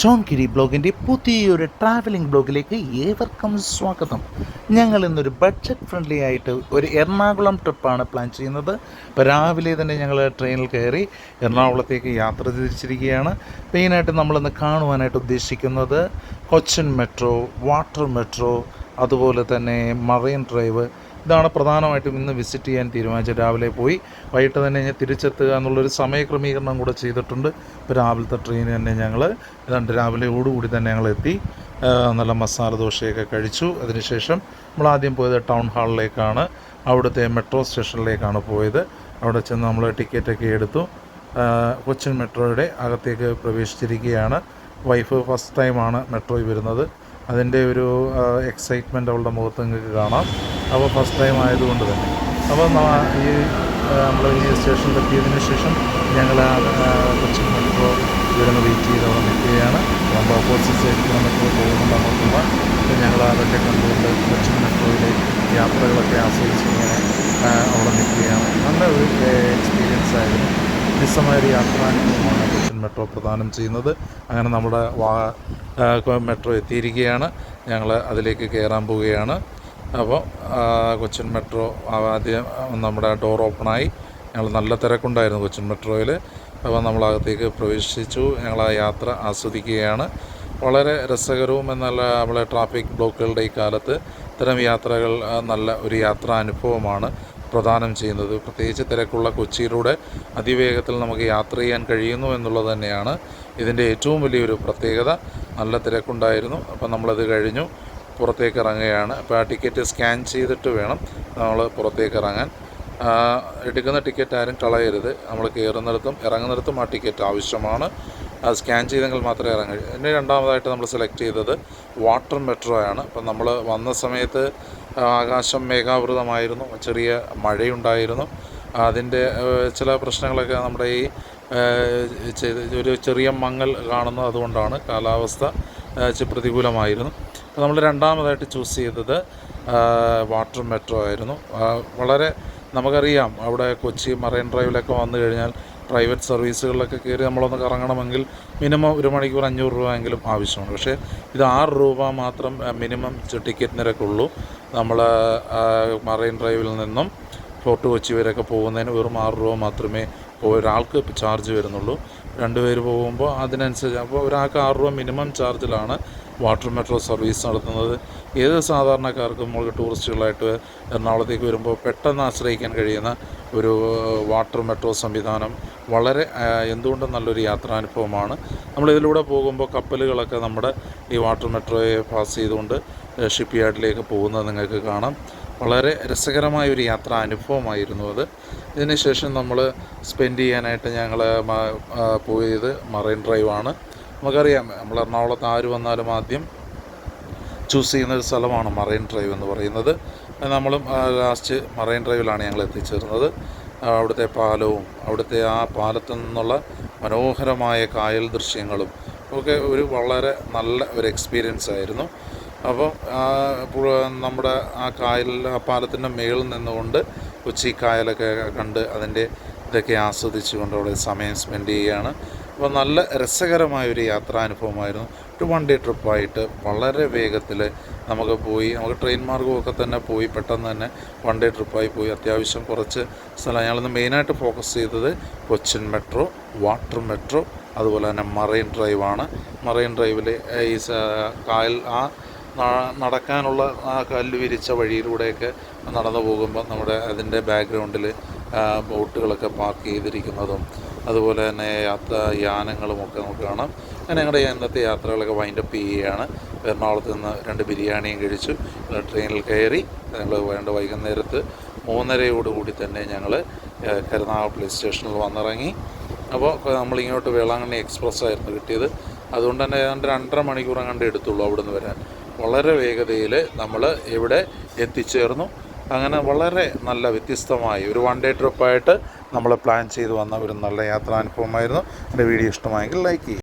ചോൺകിരി ബ്ലോഗിന്റെ പുതിയൊരു ട്രാവലിംഗ് ബ്ലോഗിലേക്ക് ഏവർക്കും സ്വാഗതം. ഞങ്ങൾ ഇന്നൊരു ബഡ്ജറ്റ് ഫ്രണ്ട്ലി ആയിട്ട് ഒരു എറണാകുളം ട്രിപ്പാണ് പ്ലാൻ ചെയ്യുന്നത്. ഇപ്പോൾ രാവിലെ തന്നെ ഞങ്ങൾ ട്രെയിനിൽ കയറി എറണാകുളത്തേക്ക് യാത്ര തിരിച്ചിരിക്കുകയാണ്. മെയിനായിട്ട് നമ്മളിന്ന് കാണുവാനായിട്ട് ഉദ്ദേശിക്കുന്നത് കൊച്ചിൻ മെട്രോ വാട്ടർ മെട്രോ അതുപോലെ തന്നെ മറൈൻ ഡ്രൈവ് ഇതാണ് പ്രധാനമായിട്ടും ഇന്ന് വിസിറ്റ് ചെയ്യാൻ തീരുമാനിച്ച രാവിലെ പോയി വൈകിട്ട് തന്നെ ഞാൻ തിരിച്ചെത്തുക എന്നുള്ളൊരു സമയക്രമീകരണം കൂടെ ചെയ്തിട്ടുണ്ട്. ഇപ്പോൾ രാവിലത്തെ ട്രെയിൻ തന്നെ ഞങ്ങൾ ഏതാണ്ട് രാവിലെയോടുകൂടി തന്നെ ഞങ്ങൾ എത്തി നല്ല മസാല ദോശയൊക്കെ കഴിച്ചു. അതിനുശേഷം നമ്മൾ ആദ്യം പോയത് ടൗൺ ഹാളിലേക്കാണ് അവിടുത്തെ മെട്രോ സ്റ്റേഷനിലേക്കാണ് പോയത്. അവിടെ ചെന്ന് നമ്മൾ ടിക്കറ്റൊക്കെ എടുത്തു. കൊച്ചിൻ മെട്രോയുടെ അകത്തേക്ക് പ്രവേശിച്ചിരിക്കുകയാണ്. വൈഫ് ഫസ്റ്റ് ടൈമാണ് മെട്രോയിൽ വരുന്നത്. അതിന്റെ ഒരു എക്സൈറ്റ്മെന്റ് അവളുടെ മുഖത്ത് നിങ്ങൾക്ക് കാണാം. അപ്പോൾ ഫസ്റ്റ് ടൈം ആയതുകൊണ്ട് തന്നെ. അപ്പോൾ ഈ നമ്മൾ ഈ സ്റ്റേഷനിൽ എത്തിയതിന് ശേഷം ഞങ്ങൾ കുറച്ച് മെട്രോ വരുന്ന വെയിറ്റ് ചെയ്ത് അവിടെ നിൽക്കുകയാണ്. നമ്മൾ ഓപ്പോസിറ്റ് സൈഡിൽ മെട്രോ പോകുന്നുണ്ട് അപ്പോൾ ഞങ്ങൾ അതൊക്കെ കണ്ടുകൊണ്ട് കുറച്ച് മെട്രോയിലെ യാത്രകളൊക്കെ ആസ്വദിച്ച് ഇങ്ങനെ അവിടെ നിൽക്കുകയാണ്. നല്ല ഒരു എക്സ്പീരിയൻസ് ആയിരുന്നു. വ്യത്യസ്തമായ ഒരു യാത്രാനുഭവമാണ് കൊച്ചിൻ മെട്രോ പ്രദാനം ചെയ്യുന്നത്. അങ്ങനെ നമ്മുടെ വാ മെട്രോ എത്തിയിരിക്കുകയാണ്. ഞങ്ങൾ അതിലേക്ക് കയറാൻ പോവുകയാണ്. അപ്പോൾ കൊച്ചിൻ മെട്രോ ആദ്യം നമ്മുടെ ഡോർ ഓപ്പണായി. ഞങ്ങൾ നല്ല തിരക്കുണ്ടായിരുന്നു കൊച്ചിൻ മെട്രോയിൽ. അപ്പോൾ നമ്മളകത്തേക്ക് പ്രവേശിച്ചു. ഞങ്ങൾ ആ യാത്ര ആസ്വദിക്കുകയാണ്. വളരെ രസകരവും എന്നല്ല നമ്മളെ ട്രാഫിക് ബ്ലോക്കുകളുടെ ഈ കാലത്ത് ഇത്തരം യാത്രകൾ നല്ല ഒരു യാത്രാ അനുഭവമാണ് പ്രദാനം ചെയ്യുന്നത്. പ്രത്യേകിച്ച് തിരക്കുള്ള കൊച്ചിയിലൂടെ അതിവേഗത്തിൽ നമുക്ക് യാത്ര ചെയ്യാൻ കഴിയുന്നു എന്നുള്ളത് തന്നെയാണ് ഇതിന്റെ ഏറ്റവും വലിയൊരു പ്രത്യേകത. നല്ല തിരക്കുണ്ടായിരുന്നു. അപ്പം നമ്മളത് കഴിഞ്ഞു. പുറത്തേക്ക് ഇറങ്ങുകയാണ് അപ്പോൾ ആ ടിക്കറ്റ് സ്കാൻ ചെയ്തിട്ട് വേണം നമ്മൾ പുറത്തേക്ക് ഇറങ്ങാൻ എടുക്കുന്ന ടിക്കറ്റ് ആരും കളയരുത്. നമ്മൾ കയറുന്നിടത്തും ഇറങ്ങുന്നിടത്തും ആ ടിക്കറ്റ് ആവശ്യമാണ്. അത് സ്കാൻ ചെയ്തെങ്കിൽ മാത്രമേ ഇറങ്ങൂ പിന്നെ രണ്ടാമതായിട്ട് നമ്മൾ സെലക്ട് ചെയ്തത് വാട്ടർ മെട്രോ ആണ് അപ്പം നമ്മൾ വന്ന സമയത്ത് ആകാശം മേഘാവൃതമായിരുന്നു. ചെറിയ മഴയുണ്ടായിരുന്നു. അതിന്റെ ചില പ്രശ്നങ്ങളൊക്കെ നമ്മുടെ ഈ ഒരു ചെറിയ മങ്ങൽ കാണുന്നത് അതുകൊണ്ടാണ് കാലാവസ്ഥ പ്രതികൂലമായിരുന്നു. അപ്പോൾ നമ്മൾ രണ്ടാമതായിട്ട് ചൂസ് ചെയ്തത് വാട്ടർ മെട്രോ ആയിരുന്നു. വളരെ നമുക്കറിയാം അവിടെ കൊച്ചി മറൈൻ ഡ്രൈവിലൊക്കെ വന്നു കഴിഞ്ഞാൽ പ്രൈവറ്റ് സർവീസുകളിലൊക്കെ കയറി നമ്മളൊന്ന് കറങ്ങണമെങ്കിൽ മിനിമം ഒരു മണിക്കൂർ അഞ്ഞൂറ് രൂപ എങ്കിലും ആവശ്യമാണ്. പക്ഷേ ഇത് ആറ് രൂപ മാത്രം മിനിമം ടിക്കറ്റ് നിരക്കുള്ളൂ. നമ്മൾ മറൈൻ ഡ്രൈവിൽ നിന്നും ഫോർട്ട് കൊച്ചി വരെയൊക്കെ പോകുന്നതിന് വെറും ആറ് രൂപ മാത്രമേ ഒരാൾക്ക് ചാർജ് വരുന്നുള്ളൂ. രണ്ട് പേര് പോകുമ്പോൾ അതിനനുസരിച്ച് അപ്പോൾ ഒരാൾക്ക് ആറ് രൂപ മിനിമം ചാർജിലാണ് വാട്ടർ മെട്രോ സർവീസ് നടത്തുന്നത്. ഏത് സാധാരണക്കാർക്കും നമുക്ക് ടൂറിസ്റ്റുകളായിട്ട് എറണാകുളത്തേക്ക് വരുമ്പോൾ പെട്ടെന്ന് ആശ്രയിക്കാൻ കഴിയുന്ന ഒരു വാട്ടർ മെട്രോ സംവിധാനം വളരെ എന്തുകൊണ്ടും നല്ലൊരു യാത്രാനുഭവമാണ്. നമ്മളിതിലൂടെ പോകുമ്പോൾ കപ്പലുകളൊക്കെ നമ്മുടെ ഈ വാട്ടർ മെട്രോയെ പാസ് ചെയ്തുകൊണ്ട് ഷിപ്പ് യാർഡിലേക്ക് പോകുന്നത് നിങ്ങൾക്ക് കാണാം. വളരെ രസകരമായ ഒരു യാത്ര അനുഭവമായിരുന്നു അത്. ഇതിനുശേഷം നമ്മൾ സ്പെൻഡ് ചെയ്യാനായിട്ട് ഞങ്ങൾ പോയത് മറൈൻ ഡ്രൈവാണ് നമുക്കറിയാം നമ്മൾ എറണാകുളത്ത് ആര് വന്നാലും ആദ്യം ചൂസ് ചെയ്യുന്ന ഒരു സ്ഥലമാണ് മറൈൻ ഡ്രൈവ് എന്ന് പറയുന്നത്. നമ്മളും ലാസ്റ്റ് മറൈൻ ഡ്രൈവിലാണ് ഞങ്ങൾ എത്തിച്ചേർന്നത്. അവിടുത്തെ പാലവും അവിടുത്തെ ആ പാലത്തു നിന്നുള്ള മനോഹരമായ കായൽ ദൃശ്യങ്ങളും ഒക്കെ ഒരു വളരെ നല്ല ഒരു എക്സ്പീരിയൻസ് ആയിരുന്നു. അപ്പോൾ നമ്മുടെ ആ കായൽ ആ പാലത്തിന്റെ മേളിൽ നിന്നുകൊണ്ട് ഉച്ചി കായലൊക്കെ കണ്ട് അതിന്റെ ഇതൊക്കെ ആസ്വദിച്ചുകൊണ്ട് അവിടെ സമയം സ്പെൻഡ് ചെയ്യുകയാണ്. അപ്പോൾ നല്ല രസകരമായ ഒരു യാത്രാനുഭവമായിരുന്നു. ഒരു വൺ ഡേ ട്രിപ്പായിട്ട് വളരെ വേഗത്തിൽ നമുക്ക് പോയി നമുക്ക് ട്രെയിൻ മാർഗമൊക്കെ തന്നെ പോയി പെട്ടെന്ന് തന്നെ വൺ ഡേ ട്രിപ്പായി പോയി. അത്യാവശ്യം കുറച്ച് സ്ഥലം. ഞങ്ങളിന്ന് മെയിനായിട്ട് ഫോക്കസ് ചെയ്തത് കൊച്ചിൻ മെട്രോ വാട്ടർ മെട്രോ അതുപോലെ തന്നെ മറൈൻ ഡ്രൈവാണ് മറൈൻ ഡ്രൈവിൽ ഈ കായൽ ആ നടക്കാനുള്ള ആ കല്ല് വിരിച്ച വഴിയിലൂടെയൊക്കെ നടന്നു പോകുമ്പോൾ നമ്മുടെ അതിന്റെ ബാക്ക്ഗ്രൗണ്ടിൽ ബോട്ടുകളൊക്കെ പാർക്ക് ചെയ്തിരിക്കുന്നതും അതുപോലെ തന്നെ യാത്ര യാനങ്ങളുമൊക്കെ നമുക്ക് കാണാം. അങ്ങനെ ഞങ്ങളുടെ ഇന്നത്തെ യാത്രകളൊക്കെ വൈൻഡപ്പ് ചെയ്യുകയാണ്. എറണാകുളത്ത് നിന്ന് രണ്ട് ബിരിയാണിയും കഴിച്ചു. ട്രെയിനിൽ കയറി ഞങ്ങൾ വേണ്ട വൈകുന്നേരത്ത് മൂന്നരയോടുകൂടി തന്നെ ഞങ്ങൾ കരുനാഗപ്പള്ളി സ്റ്റേഷനിൽ വന്നിറങ്ങി. അപ്പോൾ നമ്മളിങ്ങോട്ട് വേളാങ്കണ്ണി എക്സ്പ്രസ് ആയിരുന്നു കിട്ടിയത്. അതുകൊണ്ട് തന്നെ ഏതാണ്ട് രണ്ടര മണിക്കൂർ അങ്ങോട്ട് എടുത്തുള്ളൂ അവിടുന്ന് വരാൻ. വളരെ വേഗതയിൽ നമ്മൾ ഇവിടെ എത്തിച്ചേർന്നു. അങ്ങനെ വളരെ നല്ല വ്യത്യസ്തമായി ഒരു വൺ ഡേ ട്രിപ്പായിട്ട് നമ്മൾ പ്ലാൻ ചെയ്ത് വന്ന ഒരു നല്ല യാത്രാനുഭവമായിരുന്നു. എന്റെ വീഡിയോ ഇഷ്ടമായെങ്കിൽ ലൈക്ക് ചെയ്യുക.